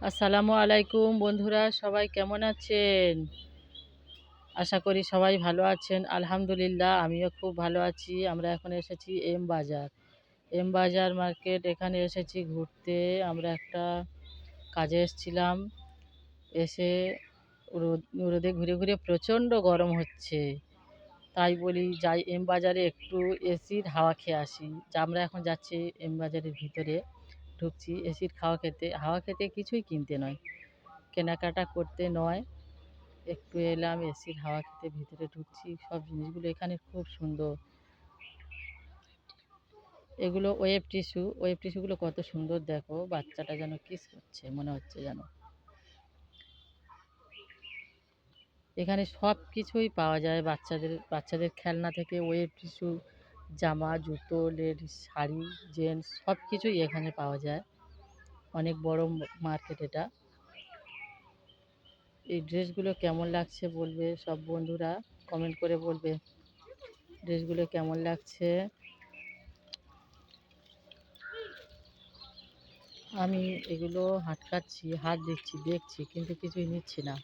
আসসালামু আলাইকুম বন্ধুরা, সবাই কেমন আছেন? আশা করি সবাই ভালো আছেন। আলহামদুলিল্লাহ, আমিও খুব ভালো আছি। আমরা এখন এসেছি এম বাজার। এম বাজার মার্কেট, এখানে এসেছি ঘুরতে। আমরা একটা কাজে এসেছিলাম। এসে রোদ, রোদে ঘুরে ঘুরে প্রচণ্ড গরম হচ্ছে। তাই বলি, যাই এম বাজারে একটু এসির হাওয়া খেয়ে আসি। যা আমরা এখন যাচ্ছি এম বাজারের ভিতরে। ঢুকছি এসির খাওয়া খেতে। হাওয়া খেতে কিছুই কিনতে নয়। কেনাকাটা করতে নয়। একটু এলাম এসির হাওয়া খেতে ভিতরে ঢুকছি। সব জিনিসগুলো এখানে খুব সুন্দর। এগুলো ওয়েব টিস্যু। ওয়েব টিস্যুগুলো কত সুন্দর দেখো। বাচ্চাটা যেন কিস করছে, মনে হচ্ছে যেন। এখানে সব কিছুই পাওয়া যায়। বাচ্চাদের বাচ্চাদের খেলনা থেকে ওয়েব টিস্যু জামা, জুতো, লেডিস, শাড়ি, জেন্টস সব কিছুই এখানে পাওয়া যায়। অনেক বড় মার্কেট এটা। এই ড্রেসগুলো কেমন লাগছে বলবে সব বন্ধুরা কমেন্ট করে বলবে। ড্রেসগুলো কেমন লাগছে? আমি এগুলো হাটকাচ্ছি, হাত দিচ্ছি, দেখছি কিন্তু কিছুই নিচ্ছি না।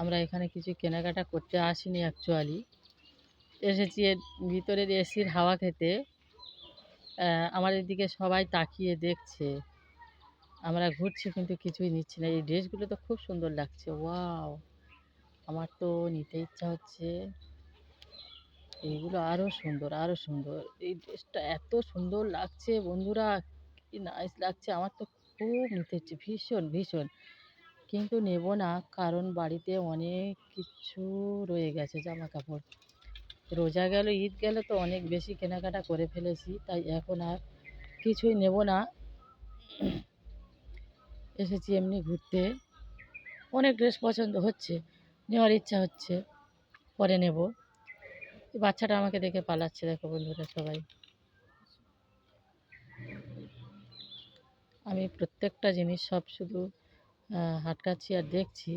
আমরা এখানে কিছু কেনাকাটা করতে আসিনি অ্যাকচুয়ালি এসেছি ভিতরের এসির হাওয়া খেতে। আহ, আমাদের দিকে সবাই তাকিয়ে দেখছে। আমরা ঘুরছি কিন্তু কিছুই নিচ্ছি না। এই ড্রেসগুলো তো খুব সুন্দর লাগছে। ওয়াও! আমার তো নিতে ইচ্ছা হচ্ছে। এইগুলো আরও সুন্দর আরও সুন্দর। এই ড্রেসটা এত সুন্দর লাগছে বন্ধুরা। কি নাইস লাগছে। আমার তো খুব নিতে ইচ্ছে ভীষণ ভীষণ। কিন্তু নেব না কারণ বাড়িতে অনেক কিছু রয়ে গেছে জামা কাপড়। রোজা গেল, ঈদ গেল তো অনেক বেশি কেনাকাটা করে ফেলেছি, তাই এখন আর কিছুই নেব না। এসেছি এমনি ঘুরতে। অনেক ড্রেস পছন্দ হচ্ছে, নেওয়ার ইচ্ছা হচ্ছে, পরে নেব। বাচ্চাটা আমাকে দেখে পালাচ্ছে, দেখো বন্ধুরা সবাই। আমি প্রত্যেকটা জিনিস সব শুধু হাটকাচ্ছি আর দেখছি,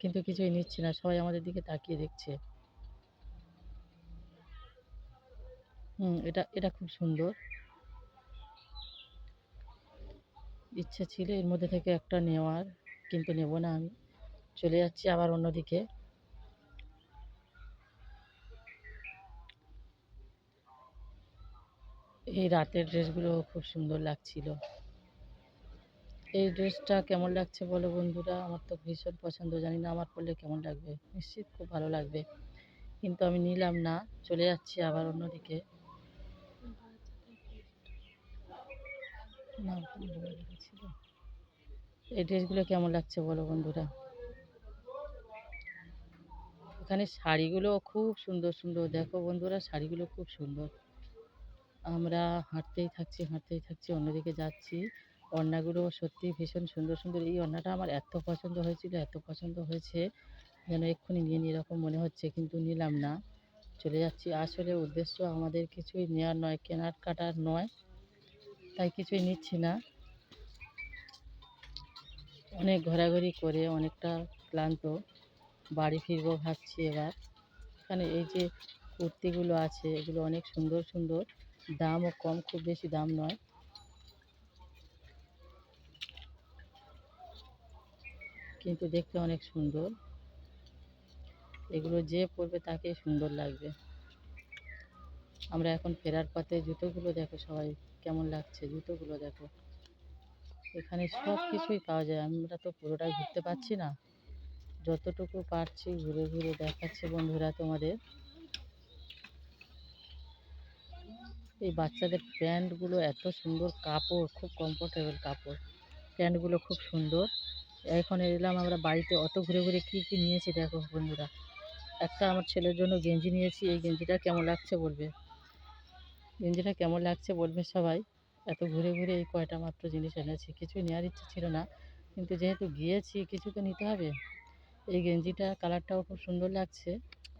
কিন্তু কিছুই নিচ্ছি না, সবাই আমাদের দিকে তাকিয়ে দেখছে। হুম, এটা এটা খুব সুন্দর। ইচ্ছে ছিল এর মধ্যে থেকে একটা নেওয়ার, কিন্তু নেব না আমি। চলে যাচ্ছি আবার অন্যদিকে এই রাতের ড্রেসগুলো খুব সুন্দর লাগছিল। এই ড্রেসটা কেমন লাগছে বলো বন্ধুরা? আমার তো ভীষণ পছন্দ, জানি না আমার পরলে কেমন লাগবে। নিশ্চিত খুব ভালো লাগবে। কিন্তু আমি নিলাম না, চলে যাচ্ছি আবার অন্যদিকে এই ড্রেসগুলো কেমন লাগছে বলো বন্ধুরা? এখানে শাড়িগুলো খুব সুন্দর সুন্দর। দেখো বন্ধুরা, শাড়িগুলো খুব সুন্দর। আমরা হাঁটতেই থাকছি হাঁটতেই থাকছি, অন্যদিকে যাচ্ছি। ওড়নাগুলো সত্যি ভীষণ সুন্দর সুন্দর। এই ওড়নাটা আমার এত পছন্দ হয়েছিল, এত পছন্দ হয়েছে, যেন এক্ষুনি নিয়ে নিই, এরকম মনে হচ্ছে, কিন্তু নিলাম না। চলে যাচ্ছি। আসলে উদ্দেশ্য আমাদের কিছুই নেওয়ার নয় কেনার কাটার নয়। তাই কিছুই নিচ্ছি না। অনেক ঘোরাঘুরি করে অনেকটা ক্লান্ত। বাড়ি ফিরবো ভাবছি এবার। এখানে এই যে কুর্তিগুলো আছে, এগুলো অনেক সুন্দর সুন্দর। দামও কম, খুব বেশি দাম নয়। কিন্তু দেখতে অনেক সুন্দর। এগুলো যে পরবে তাকে সুন্দর লাগবে। আমরা এখন ফেরার পথে, জুতোগুলো দেখো সবাই কেমন লাগছে, জুতোগুলো দেখো। এখানে সব কিছুই পাওয়া যায়, আমরা তো পুরোটাই ঘুরতে পারছি না। যতটুকু পারছি ঘুরে ঘুরে দেখাচ্ছে বন্ধুরা তোমাদের। এই বাচ্চাদের প্যান্টগুলো এত সুন্দর কাপড়, খুব কমফোর্টেবল কাপড়। প্যান্টগুলো খুব সুন্দর। এখন এলাম আমরা বাড়িতে, অত ঘুরে ঘুরে কী কী নিয়েছি দেখো বন্ধুরা। একটা আমার ছেলের জন্য গেঞ্জি নিয়েছি, এই গেঞ্জিটা কেমন লাগছে বলবে? গেঞ্জিটা কেমন লাগছে বলবে সবাই। এত ঘুরে ঘুরে এই কয়টা মাত্র জিনিস এনেছি, কিছুই নেওয়ার ইচ্ছে ছিল না। কিন্তু যেহেতু গিয়েছি, কিছু তো নিতে হবে। এই গেঞ্জিটা কালারটাও খুব সুন্দর লাগছে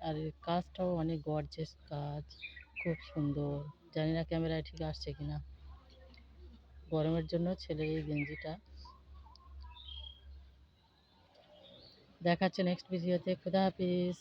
আর কাজটাও অনেক গর্জেস কাজ, খুব সুন্দর। জানি না ক্যামেরায় ঠিক আসছে কি না গরমের জন্য ছেলের এই গেঞ্জিটা। দেখাচ্ছে নেক্সট ভিডিওতে খুদা হাফিজ।